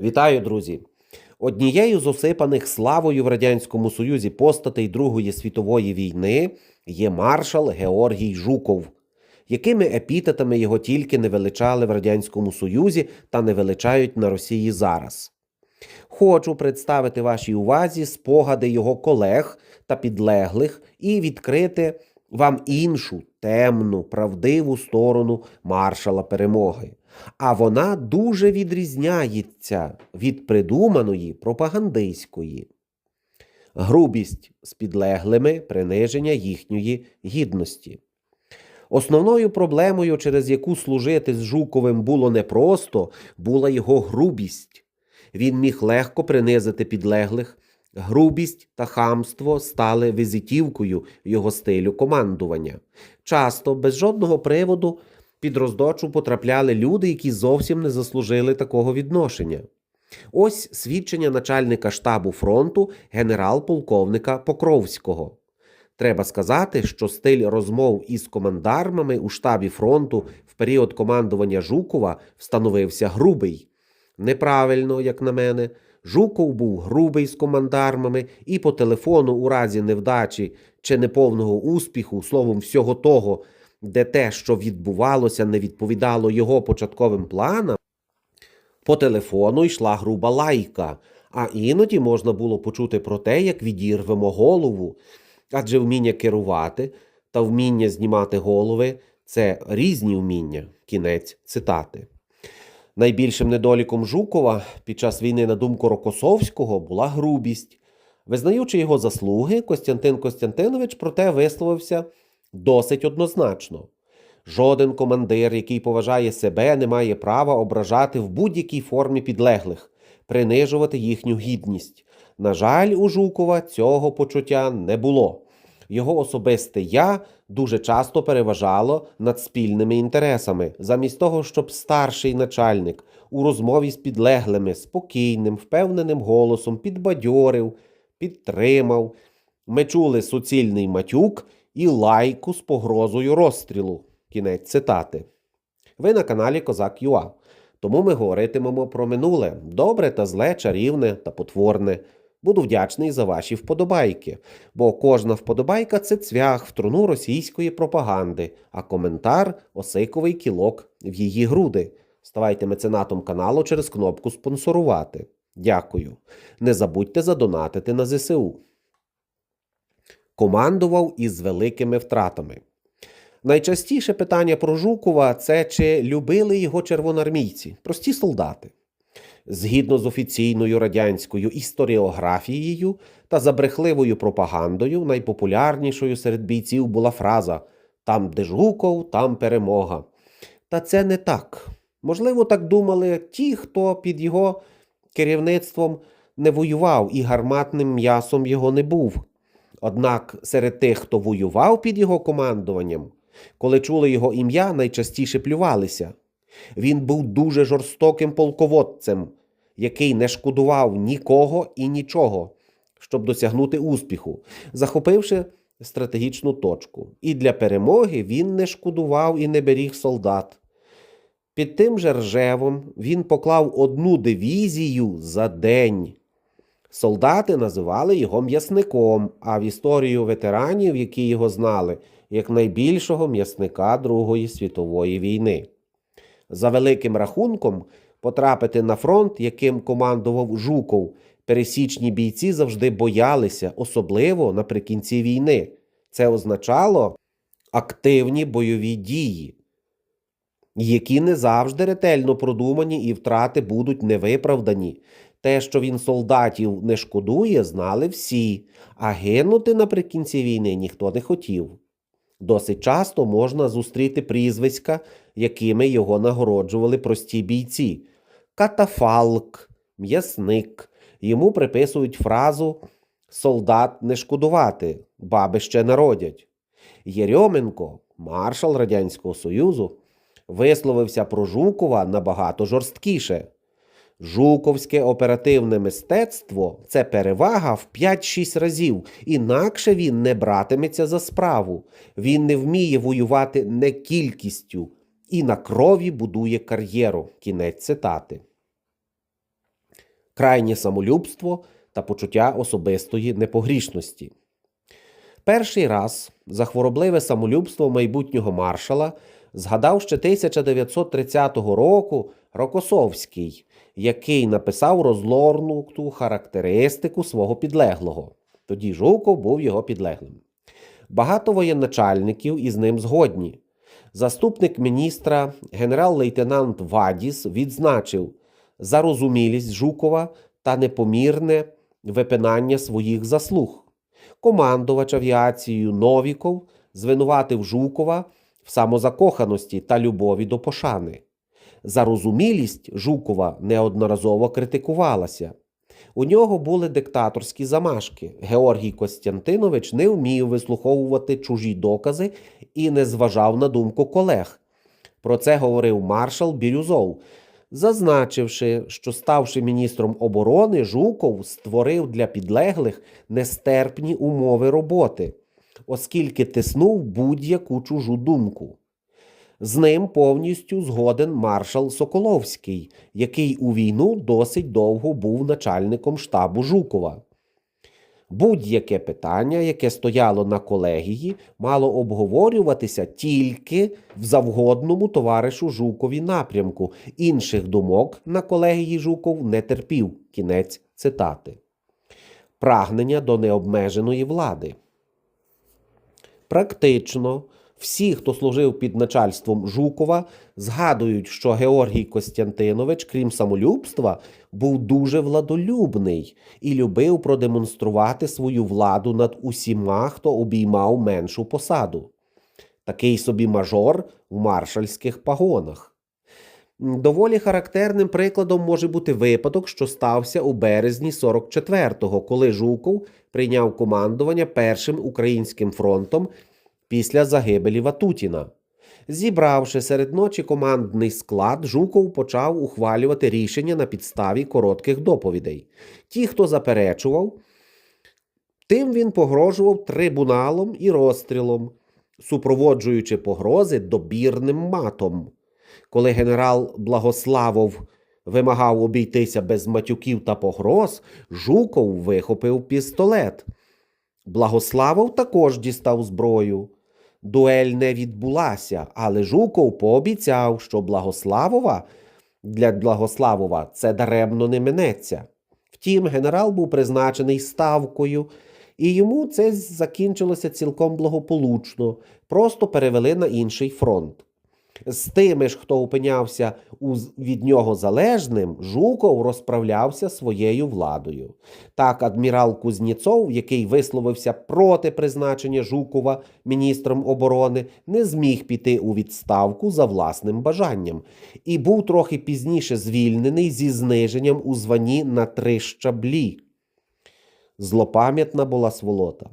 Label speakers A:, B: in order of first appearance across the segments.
A: Вітаю, друзі! Однією з осипаних славою в Радянському Союзі постатей Другої світової війни є маршал Георгій Жуков, якими епітетами його тільки не величали в Радянському Союзі та не величають на Росії зараз. Хочу представити вашій увазі спогади його колег та підлеглих і відкрити вам іншу темну, правдиву сторону маршала перемоги. А вона дуже відрізняється від придуманої пропагандистської. Грубість з підлеглими приниження їхньої гідності. Основною проблемою, через яку служити з Жуковим було непросто, була його грубість. Він міг легко принизити підлеглих. Грубість та хамство стали візитівкою його стилю командування. Часто, без жодного приводу, під роздочу потрапляли люди, які зовсім не заслужили такого відношення. Ось свідчення начальника штабу фронту генерал-полковника Покровського. Треба сказати, що стиль розмов із командармами у штабі фронту в період командування Жукова встановився грубий. Неправильно, як на мене, Жуков був грубий з командармами і по телефону у разі невдачі чи неповного успіху, словом, всього того, де те, що відбувалося, не відповідало його початковим планам, по телефону йшла груба лайка, а іноді можна було почути про те, як відірвемо голову. Адже вміння керувати та вміння знімати голови це різні вміння. Кінець цитати. Найбільшим недоліком Жукова під час війни, на думку Рокосовського, була грубість. Визнаючи його заслуги, Костянтин Костянтинович проте висловився досить однозначно. Жоден командир, який поважає себе, не має права ображати в будь-якій формі підлеглих, принижувати їхню гідність. На жаль, у Жукова цього почуття не було. Його особисте я дуже часто переважало над спільними інтересами, замість того, щоб старший начальник у розмові з підлеглими спокійним, впевненим голосом підбадьорив, підтримав. Ми чули суцільний матюк і лайку з погрозою розстрілу. Кінець цитати. Ви на каналі Козак Юа. Тому ми говоритимемо про минуле добре та зле, чарівне та потворне. Буду вдячний за ваші вподобайки, бо кожна вподобайка це цвях в труну російської пропаганди, а коментар осиковий кілок в її груди. Ставайте меценатом каналу через кнопку спонсорувати. Дякую. Не забудьте задонатити на ЗСУ. Командував із великими втратами. Найчастіше питання про Жукова це чи любили його червоноармійці, прості солдати. Згідно з офіційною радянською історіографією та за брехливою пропагандою, найпопулярнішою серед бійців була фраза Там, де Жуков, там перемога. Та це не так. Можливо, так думали ті, хто під його керівництвом не воював і гарматним м'ясом його не був. Однак серед тих, хто воював під його командуванням, коли чули його ім'я, найчастіше плювалися. Він був дуже жорстоким полководцем, який не шкодував нікого і нічого, щоб досягнути успіху, захопивши стратегічну точку. І для перемоги він не шкодував і не беріг солдат. Під тим же ржевом він поклав одну дивізію за день. Солдати називали його м'ясником, а в історію ветеранів, які його знали, як найбільшого м'ясника Другої світової війни. За великим рахунком, потрапити на фронт, яким командував Жуков, пересічні бійці завжди боялися, особливо наприкінці війни. Це означало активні бойові дії, які не завжди ретельно продумані і втрати будуть невиправдані. Те, що він солдатів не шкодує, знали всі, а гинути наприкінці війни ніхто не хотів. Досить часто можна зустріти прізвиська, якими його нагороджували прості бійці: катафалк, м'ясник. Йому приписують фразу Солдат не шкодувати, баби ще народять. Єрьоменко, маршал Радянського Союзу, висловився про Жукова набагато жорсткіше. Жуковське оперативне мистецтво це перевага в 5-6 разів, інакше він не братиметься за справу. Він не вміє воювати не кількістю і на крові будує кар'єру. Кінець цитати. крайнє самолюбство та почуття особистої непогрішності. Перший раз за хворобливе самолюбство майбутнього маршала згадав ще 1930 року Рокосовський, який написав розлорнуту характеристику свого підлеглого. Тоді Жуков був його підлеглим. Багато воєначальників із ним згодні. Заступник міністра генерал-лейтенант Вадіс відзначив зарозумілість Жукова та непомірне випинання своїх заслуг. Командувач авіацією Новіков звинуватив Жукова в самозакоханості та любові до пошани. Зарозумілість Жукова неодноразово критикувалася. У нього були диктаторські замашки. Георгій Костянтинович не вмів вислуховувати чужі докази і не зважав на думку колег. Про це говорив маршал Бірюзов, зазначивши, що, ставши міністром оборони, Жуков створив для підлеглих нестерпні умови роботи, оскільки тиснув будь-яку чужу думку. З ним повністю згоден маршал Соколовський, який у війну досить довго був начальником штабу Жукова. Будь-яке питання, яке стояло на колегії, мало обговорюватися тільки в завгодному товаришу Жукові напрямку. Інших думок на колегії Жуков не терпів. Кінець цитати. Прагнення до необмеженої влади. Практично всі, хто служив під начальством Жукова, згадують, що Георгій Костянтинович, крім самолюбства, був дуже владолюбний і любив продемонструвати свою владу над усіма, хто обіймав меншу посаду. Такий собі мажор в маршальських пагонах. Доволі характерним прикладом може бути випадок, що стався у березні 44-го, коли Жуков прийняв командування першим українським фронтом після загибелі Ватутіна. Зібравши серед ночі командний склад, Жуков почав ухвалювати рішення на підставі коротких доповідей. Ті, хто заперечував, тим він погрожував трибуналом і розстрілом, супроводжуючи погрози добірним матом. Коли генерал Благославов вимагав обійтися без матюків та погроз, Жуков вихопив пістолет. Благославов також дістав зброю. Дуель не відбулася, але Жуков пообіцяв, що Благославова для Благославова це даремно не минеться. Втім, генерал був призначений ставкою, і йому це закінчилося цілком благополучно, просто перевели на інший фронт. З тими ж, хто опинявся від нього залежним, Жуков розправлявся своєю владою. Так, адмірал Кузніцов, який висловився проти призначення Жукова міністром оборони, не зміг піти у відставку за власним бажанням і був трохи пізніше звільнений зі зниженням у званні на три щаблі. Злопам'ятна була сволота.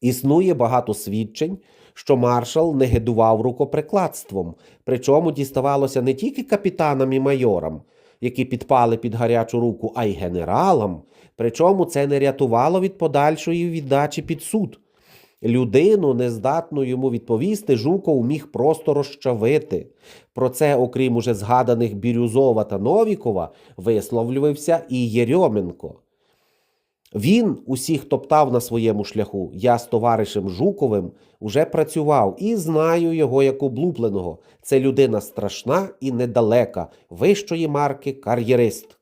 A: Існує багато свідчень, що маршал не гидував рукоприкладством, причому діставалося не тільки капітанам і майорам, які підпали під гарячу руку, а й генералам. Причому це не рятувало від подальшої віддачі під суд. Людину, нездатну йому відповісти, Жуков міг просто розчавити. Про це, окрім уже згаданих Бірюзова та Новікова, висловлювався і Єрьоменко. Він усіх топтав на своєму шляху. Я з товаришем Жуковим уже працював і знаю його як облупленого. Це людина страшна і недалека, вищої марки кар'єрист.